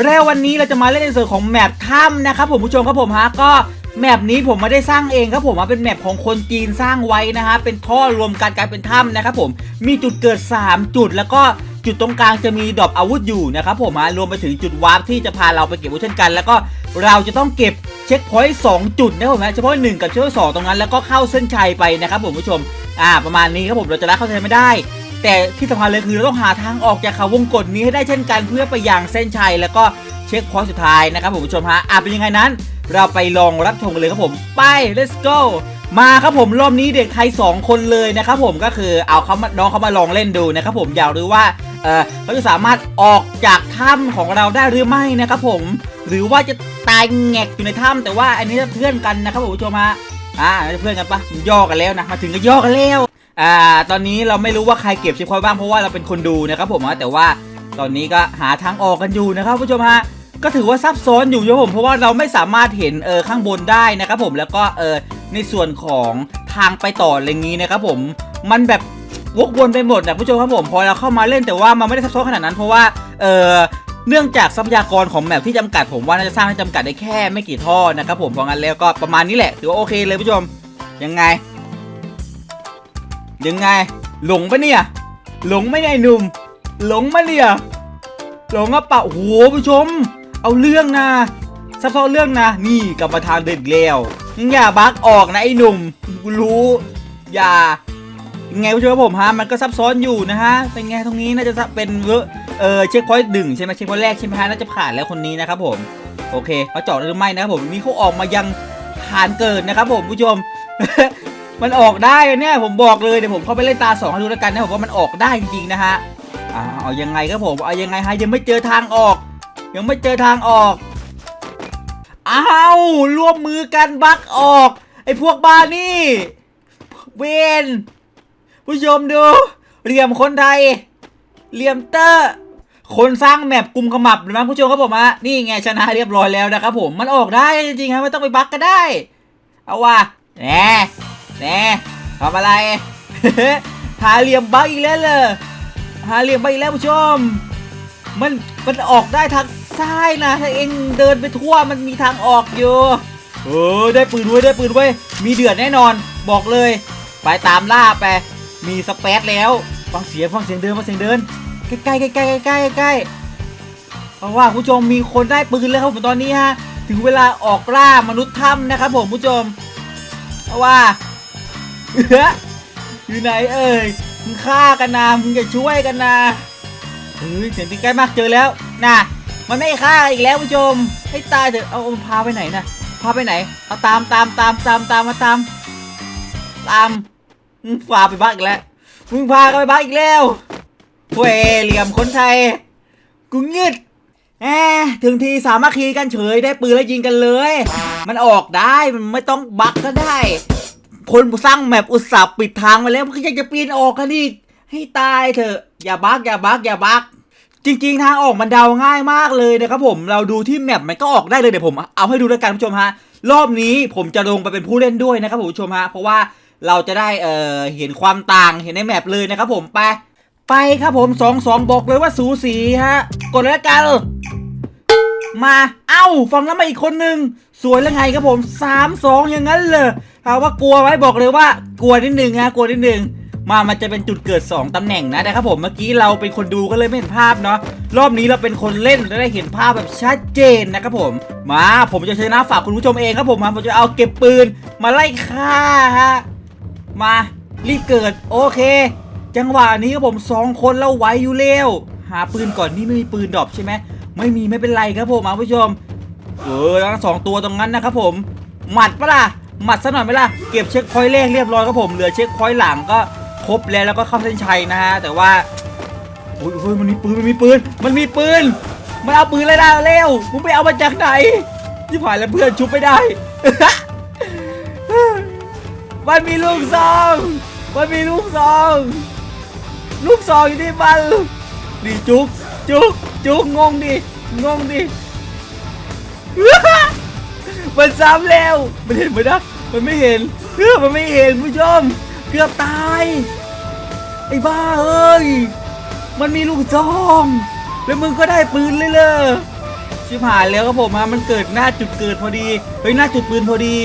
แล้ววันนี้เราจะมาเล่นในส่วนของแมปถ้ำนะครับผมผู้ชมครับผมฮะก็แมปนี้ผมไม่ได้สร้างเองครับผมว่าเป็นแมปของคนจีนสร้างไว้นะฮะเป็นท่อรวมกันกลายเป็นถ้ำนะครับผมมีจุดเกิด 3 จุดแล้วก็จุดตรงกลางจะมีดรอปอาวุธอยู่นะครับผมฮะรวมไปถึงจุดวาร์ปที่จะพาเราไปเก็บอาวุธเช่นกัน แล้วก็เราจะต้องเก็บเช็คพอยต์สองจุดนะครับผมฮะเฉพาะหนึ่งกับเฉพาะสองตรงนั้นแล้วก็เข้าเส้นชัยไปนะครับผมผู้ชมอ่าประมาณนี้ครับผมเราจะได้เข้าเส้นไม่ได้ แต่ที่สำคัญเลยคือเราต้องหาทางออกจากเขาวงกฏนี้ให้ได้เช่นกันเพื่อไปยังเส้นชัยแล้วก็เช็คพอยต์สุดท้ายนะครับผมผู้ชมฮะอะเป็นยังไงนั้น เราไปลองรับชมกันเลยครับผมไป let's go มาครับผมรอบนี้เด็กไทย 2 คนเลยนะครับผมก็คือเอาเขามาน้องเขามาลองเล่นดูนะครับผมอยากรู้ว่าเออเขาจะสามารถออกจากถ้ำของเราได้หรือไม่นะครับผมหรือว่าจะตายแงกอยู่ในถ้ำแต่ว่าอันนี้จะเพื่อนกันนะครับผมผู้ชมฮะอ่าจะเพื่อนกันปะย่อกันแล้วนะมาถึงก็ย่อกันแล้ว อ่าตอนนี้เราไม่รู้ว่าใครเก็บชิปคอยบ้างเพราะว่าเราเป็นคนดูนะครับผมแต่ว่าตอนนี้ก็หาทางออกกันอยู่นะครับผู้ชมฮะก็ถือว่าซับซ้อนอยู่นะครับผมเพราะว่าเราไม่สามารถเห็นเออข้างบนได้นะครับผมแล้วก็เออในส่วนของทางไปต่ออะไรงี้นะครับผมมันแบบวกวนไปหมดนะผู้ชมครับผมพอเราเข้ามาเล่นแต่ว่ามันไม่ได้ซับซ้อนขนาดนั้น เพราะว่าเออเนื่องจากทรัพยากรของแมปที่จำกัดผมว่าน่าจะสร้างให้จำกัดได้แค่ไม่กี่ท่อนะครับผมเพราะงั้นแล้วก็ประมาณนี้แหละถือว่าโอเคเลยผู้ชมยังไง ยังไง หลงปะเนี่ย หลงไม่ได้หนุ่ม หลงมาเนี่ยหลงอะเปล่าโอ้โหผู้ชม เอาเรื่องนะซับซ้อนเรื่องนะ นี่กลับมาทางเดินแล้วอย่าบักออกนะไอ้หนุ่มกูรู้ อย่ายังไงผู้ชมครับผมฮะมันก็ซับซ้อนอยู่นะฮะเป็นไงตรงนี้น่าจะเป็นเออเช็คพอยต์หนึ่งใช่ไหมเช็คพอยต์แรกใช่ไหมฮะน่าจะผ่านแล้วคนนี้นะครับผมโอเคเขาเจาะได้หรือไม่นะครับผมนี่เขาออกมายังฐานเกิดนะครับผมผู้ชม มันออกได้อะเนี่ยผมบอกเลยเดี๋ยวผมเข้าไปเล่นตาสองให้ดูแล้วกันนะผมว่ามันออกได้จริงๆนะฮะอ่าเอายังไงครับผมเอายังไงฮะยังไม่เจอทางออก ยังไม่เจอทางออกอ้าวร่วมมือกันบักออกไอ้พวกบ้านี่ เวนผู้ชมดูเหลี่ยมคนไทยเหลี่ยมเตอร์คนสร้างแมปกลุ่มขมับนะผู้ชมครับผมฮะนี่ไงชนะเรียบร้อยแล้วนะครับผมมันออกได้จริงๆฮะไม่ต้องไปบักก็ได้ เอาว่ะแหน่ แน่ทำอะไร หาเหลี่ยมบักอีกแล้วเลยหาเหลี่ยมบักอีกแล้วผู้ชม มันมันออกได้ทางซ้ายนะถ้าเองเดินไปทั่วมันมีทางออกอยู่เออได้ปืนไว้ได้ปืนไว้มีเดือดแน่นอน บอกเลย ไปตามล่าไปมีสเปซแล้วฟังเสียงฟังเสียงเดินฟังเสียงเดินใกล้ใกล้ใกล้ใกล้ใกล้ใกล้เพราะว่าผู้ชมมีคนได้ปืนแล้วครับผมตอนนี้ฮะถึงเวลาออกล่ามนุษย์ถ้ำนะครับผมผู้ชมเพราะว่า อยู่ไหนเอ่ยมึงฆ่ากันนะมึงจะช่วยกันนะเฮ้ยเสียงตีใกล้มากเจอแล้วน่ะมันไม่ฆ่าอีกแล้วผู้ชม ให้ตายเถอะเอาพาไปไหนนะพาไปไหน เอาตามตามตามตามตามมาตาม ตามมึงพาไปบ้านอีกแล้วมึงพากันไปบ้านอีกแล้วเว้ยเหลี่ยมคนไทยกูงึดแหมถึงทีสามัคคีกันเฉยได้ปืนแล้วยิงกันเลย มันออกได้มันไม่ต้องบักก็ได้ คนสร้างแมปอุตส่าห์ปิดทางมาแล้วมันก็ยังจะปีนออกกันอีกให้ตายเถอะ อย่าบักอย่าบักอย่าบักจริง ๆ ทางออกมันเดาง่ายมากเลยนะครับผมเราดูที่แมปมันก็ออกได้เลยเดี๋ยวผมเอาให้ดูแล้วกันผู้ชมฮะรอบนี้ผมจะลงไปเป็นผู้เล่นด้วยนะครับผมผู้ชมฮะเพราะว่าเราจะได้เอ่อเห็นความต่างเห็นในแมปเลยนะครับผมไปไปครับผมสองสองบอกเลยว่าสูสีฮะกดแล้วกันมาเอ้าฟังแล้วมาอีกคนนึงสวยแล้วไงครับผมสามสองอย่างนั้นเลย ถามว่ากลัวไว้บอกเลยว่ากลัวนิดนึงฮะกลัวนิดนึงมามันจะเป็นจุดเกิด 2 ตำแหน่งนะนะครับผมเมื่อกี้เราเป็นคนดูก็เลยไม่เห็นภาพเนาะรอบนี้เราเป็นคนเล่นและได้เห็นภาพแบบชัดเจนนะครับผม มาผมจะชนะฝากคุณผู้ชมเองครับผมมาผมจะเอาเก็บปืนมาไล่ฆ่าฮะมารีบเกิดโอเค จังหวะนี้ครับผมสองคนเราไหวอยู่เร็วหาปืนก่อนนี่ไม่มีปืนดรอปใช่ไหมไม่มีไม่เป็นไรครับผมมาผู้ชมเออทั้งสองตัวตรงนั้นนะครับผมหมัดปะล่ะ หมัดซะหน่อยไหมล่ะเก็บเช็คพอยต์แรกเรียบร้อยครับผมเหลือเช็คพอยต์หลังก็ครบแล้วแล้วก็เข้าเส้นชัยนะฮะแต่ว่าโอ้ยโอ้ยมันมีปืนมันมีปืน มันมีปืน มันเอาปืนเลยนะเร็วมึงไปเอามาจากไหนที่ผ่านแล้วเพื่อนชุบไม่ได้ มันมีลูกซองมันมีลูกซอง ลูกซองอยู่ที่มันนี่จุกจุกจุกงงดิงงดิ มันซ้ำแล้วมันเห็นไหมนะ มันไม่เห็นเออมันไม่เห็นผู้ชม เกือบตาย ไอ้บ้าเอ้ย มันมีลูกซองแล้วมึงก็ได้ปืนเลยเลยชิบหายแล้วครับผมฮะมันเกิดหน้าจุดเกิดพอดีเฮ้ยหน้าจุดปืนพอดี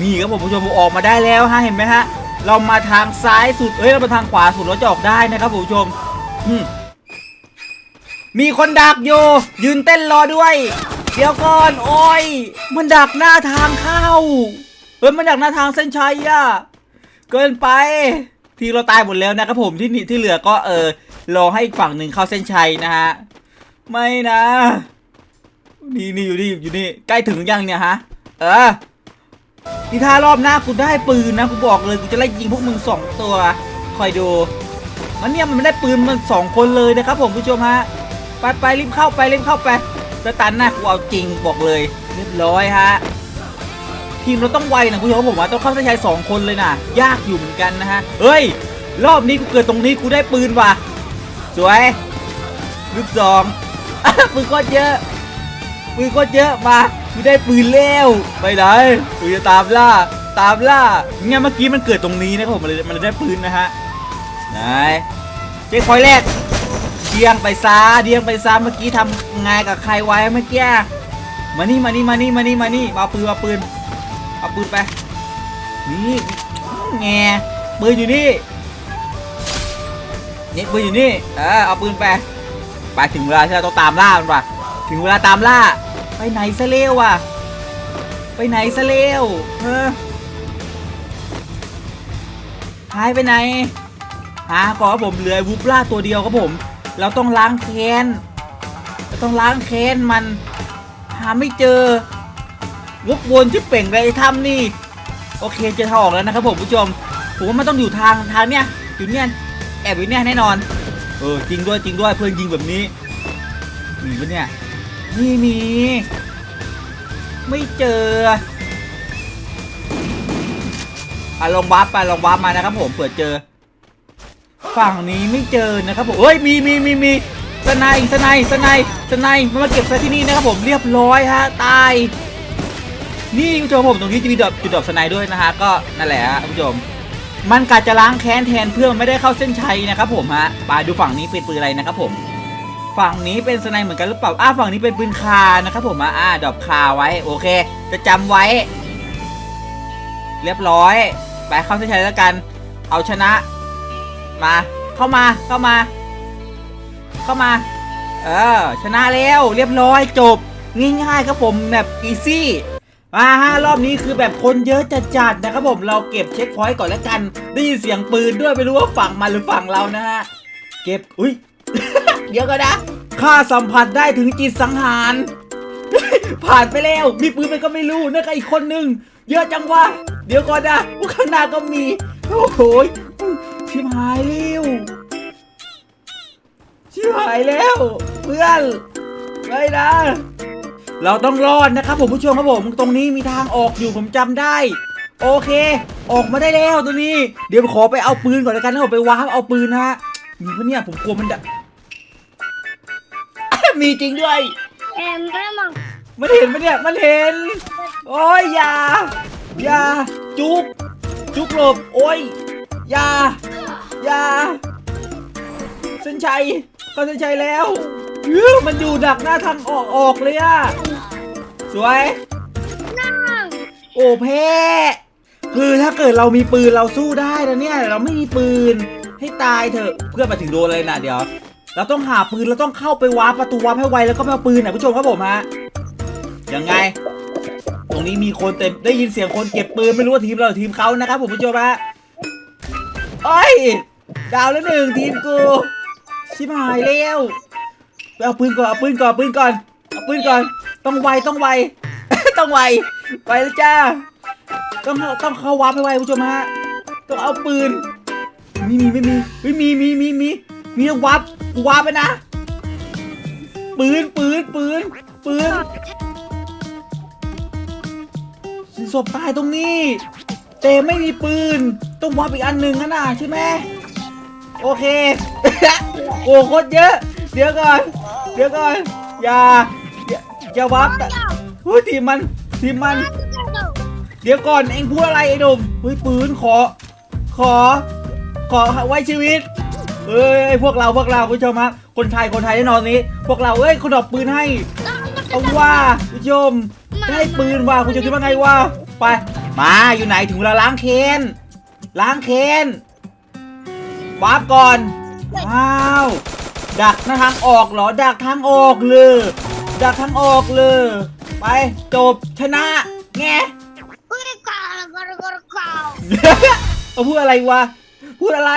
นี่ครับผมผู้ชมผมออกมาได้แล้วฮะเห็นไหมฮะ เรามาทางซ้ายสุดเอ้ยเรามาทางขวาสุดเราจะออกได้นะครับผู้ชมมมีคนดักอยู่ยืนเต้นรอด้วย เดี๋ยวก่อนโอ้ย มันดักหน้าทางเข้า เฮ้ยมันดักหน้าทางเส้นชัยอะเกินไป ทีเราตายหมดแล้วนะครับผมที่นี่ที่เหลือก็เออรอให้อีกฝั่งหนึ่งเข้าเส้นชัยนะฮะไม่นะนี่นี่อยู่นี่อยู่นี่ใกล้ถึงยังเนี่ยฮะเออนี่ถ้ารอบหน้ากูได้ปืนนะกูบอกเลยกูจะไล่ยิงพวกมึงสองตัวคอยดูมันเนี่ยมันได้ปืนมันสองคนเลยนะครับผมผู้ชมฮะไปไปรีบเข้าไปรีบเข้าไปสตันนะกูเอาจริงบอกเลยเรียบร้อยฮะ ทีมเราต้องไวนะคุณผู้ชมผมว่าต้องเข้าเส้นชัยสองคนเลยนะยากอยู่เหมือนกันนะฮะเฮ้ย รอบนี้กูเกิดตรงนี้กูได้ปืนว่ะ สวยลูกสองปืนโคตรเยอะปืนโคตรเยอะมากูได้ปืนแล้วไปไหนกูจะตามล่าตามล่าเนี่ยเมื่อกี้มันเกิดตรงนี้นะครับผมมันเลยมันเลยได้ปืนนะฮะไหนเช็คอยแรกเดียงไปซาเดียงไปซาเมื่อกี้ทำไงกับใครไว้เมื่อกี้มานี่มานี่มานี่มานี่มานี่มาเอาปืนมาเอาปืน เอาปืนไป นี่แงปืนอยู่นี่ นี่ปืนอยู่นี่เออเอาปืนไป ไปถึงเวลาที่เราต้องตามล่ามันว่ะ ถึงเวลาตามล่า ไปไหนซะเร็วว่ะ ไปไหนซะเร็วเออหายไปไหน หาก่อนผมเหลือวูบล่าตัวเดียวครับผม เราต้องล้างแค้น เราต้องล้างแค้นมัน หาไม่เจอ วกวนที่เป่งเลยทำนี่ โอเคเจอทางออกแล้วนะครับผมผู้ชม ผมว่ามันต้องอยู่ทางทางเนี้ยอยู่เนี่ยแอบอยู่เนี่ยแน่นอน เออจริงด้วยจริงด้วยเพื่อนยิงแบบนี้มีปะเนี่ยนี่มี ไม่เจออะลองวาร์ปไปลองวาร์ปมานะครับผมเปิดเจอ ฝั่งนี้ไม่เจอนะครับผมเอ้ยมีมีมีมีสไนด์สไนด์สไนด์สไนด์มันมาเก็บซะที่นี่นะครับผมเรียบร้อยฮะตาย นี่คุณผู้ชมผมตรงนี้จะมีดอกจุดดอกสไนด์ด้วยนะฮะก็นั่นแหละฮะคุณผู้ชม มันกะจะล้างแค้นแทนเพื่อนไม่ได้เข้าเส้นชัยนะครับผมฮะไปดูฝั่งนี้เป็นปืนอะไรนะครับผม ฝั่งนี้เป็นสไนด์เหมือนกันหรือเปล่าอ้าฝั่งนี้เป็นปืนคานะครับผมอะอ่าดอกคาไว้โอเค จะจำไว้ เรียบร้อยไปเข้าเส้นชัยแล้วกัน เอาชนะ มา เข้ามาเข้ามา เข้ามา เออชนะแล้วเรียบร้อยจบง่ายๆครับผมแบบอีซี่ มาฮะรอบนี้คือแบบคนเยอะจัดๆนะครับผมเราเก็บเช็คพอยต์ก่อนแล้วกัน ได้ยินเสียงปืนด้วยไม่รู้ว่าฝั่งมันหรือฝั่งเรานะฮะ เก็บ อุ้ย เดี๋ยวก็นะข้าสัมผัสได้ถึงจิตสังหาร ผ่านไปแล้ว มีปืนมันก็ไม่รู้นะกับอีกคนนึง เยอะจังวะ เดี๋ยวก่อนนะว่าข้างหน้าก็มี โอ้โหชิบหายเร็วชิบหายแล้ว เพื่อนไม่นะ เราต้องรอดนะครับผมผู้ชมครับผมตรงนี้มีทางออกอยู่ผมจำได้ โอเค ออกมาได้แล้วตรงนี้ เดี๋ยวขอไปเอาปืนก่อนแล้วกันนะผมไปว้าวเอาปืนนะฮะมีปะเนี่ยผมกลัวมันจะมีจริงด้วย Em rất mong มันเห็นไหมเนี่ยมันเห็น โอ้ยอย่าอย่าจุกจุกหลบโอ้ยอย่าอย่าเส้นชัยเข้าเส้นชัยแล้วอื้อมันอยู่ดักหน้าทางออกออกเลยอะ สวย năng โอ้แพ้คือถ้าเกิดเรามีปืนเราสู้ได้นะเนี่ยแต่เราไม่มีปืนให้ตายเถอะเพื่อนมาถึงโดนเลยนะเดี๋ยว เราต้องหาปืนเราต้องเข้าไปวาร์ปประตูวาร์ปให้ไวแล้วก็ไปเอาปืนนะผู้ชมครับผมฮะยังไง ตรงนี้มีคนเต็มได้ยินเสียงคนเก็บปืนไม่รู้ว่าทีมเราหรือทีมเขานะครับผมผู้ชมฮะโอ้ยดาวแล้วหนึ่งทีมกูชิบหายแล้วไปเอาปืนก่อนเอาปืนก่อนเอาปืนก่อนเอาปืนก่อน ต้องไวต้องไว ต้องไวไปแล้วจ้า ต้องต้องเข้าวาร์ปให้ไวผู้ชมฮะต้องเอาปืนมีมีไม่มีเฮ้ยมีมีมีมีมีต้องวาร์ปกูวาร์ปไปนะปืนปืนปืนปืนศพตายตรงนี้แต่ไม่มีปืน ต้องวาร์ปอีกอันหนึ่งนะน่ะใช่ไหมโอเค โอ้โคตรเยอะ เดี๋ยวก่อน เดี๋ยวก่อน อย่า อย่าวับเฮ้ยทีมันทีมัน เดี๋ยวก่อนเอ็งพูดอะไรไอ้หนุ่มเฮ้ยปืนขอ ขอ ขอไว้ชีวิตเอ้ยพวกเราพวกเราคุณผู้ชมฮะคนไทยคนไทยแน่นอนนี้ พวกเราเอ้ยคนดอกปืนให้เอาว่าคุณผู้ชมให้ปืนว่าคุณจะคิดว่าไงว่าไป มาอยู่ไหนถึงเวลาล้างเคนล้างเคนวาร์ปก่อนว้าวดักนะทางออกเหรอดักทางออกเลย ดักทั้งออกเลย ไปจบชนะแงพูดอะไรวะ พูดอะไร